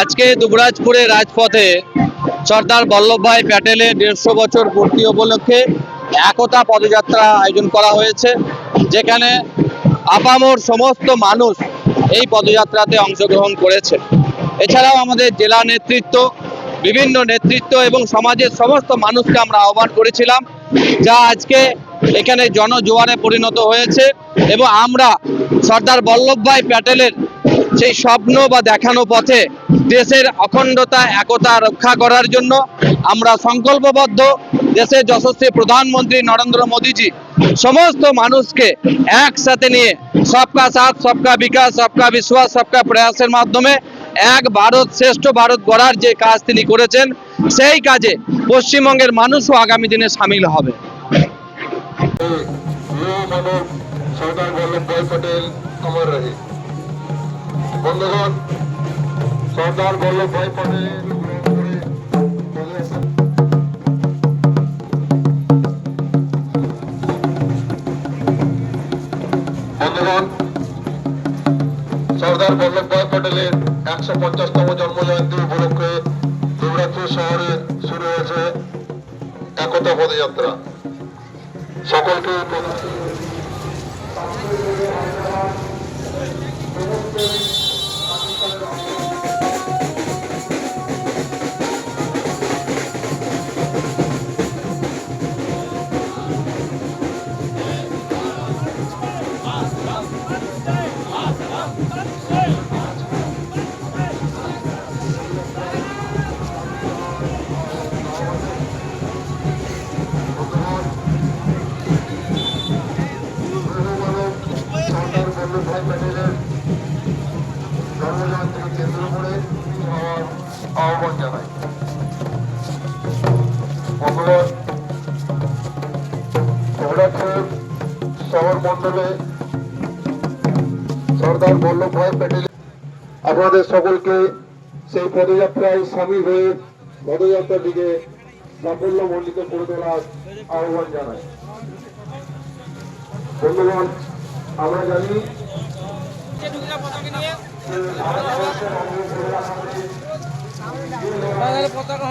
আজকে দুবরাজপুরে রাজপথে সর্দার বল্লভভাই প্যাটেলের দেড়শো বছর পূর্তি উপলক্ষে একতা পদযাত্রা আয়োজন করা হয়েছে, যেখানে আপামর সমস্ত মানুষ এই পদযাত্রাতে অংশগ্রহণ করেছে। এছাড়াও আমাদের জেলা নেতৃত্ব, বিভিন্ন নেতৃত্ব এবং সমাজের সমস্ত মানুষকে আমরা আহ্বান করেছিলাম যা আজকে এখানে জনজোয়ারে পরিণত হয়েছে এবং আমরা সর্দার বল্লভভাই প্যাটেলের সেই স্বপ্ন বা দেখানো পথে দেশের অখণ্ডতা একতা রক্ষা করার জন্য আমরা সংকল্পবদ্ধ দেশের যশস্বী প্রধানমন্ত্রী নরেন্দ্র মোদীজি সমস্ত মানুষকে একসাথে নিয়ে সবকা সাথ সবকা বিকাশ সবকা বিশ্বাস সবকা প্রয়াসের মাধ্যমে এক ভারত শ্রেষ্ঠ ভারত গড়ার যে কাজ তিনি করেছেন সেই কাজে পশ্চিমবঙ্গের মানুষও আগামী দিনে সামিল হবে বন্ধুগণ, সর্দার বল্লভভাই পটেল বন্ধুগণ, সর্দার বল্লভভাই পটেলের একশো পঞ্চাশতম জন্মজয়ন্তী উপলক্ষে দুবরাজপুর শহরে শুরু হয়েছে একতা পদযাত্রা। সকলকে আহ্বান জানাই ভোলাপুর শহর মন্ডলে সর্দার বল্লভভাই প্যাটেল, আপনাদের সকলকে সেই পদযাত্রায় সামিল হয়ে পদযাত্রার পদযাত্রাটিকে সাফল্যমণ্ডিত করে তোলার আহ্বান জানাই। বন্ধুগণ আমরা জানি পতাকা পতাকা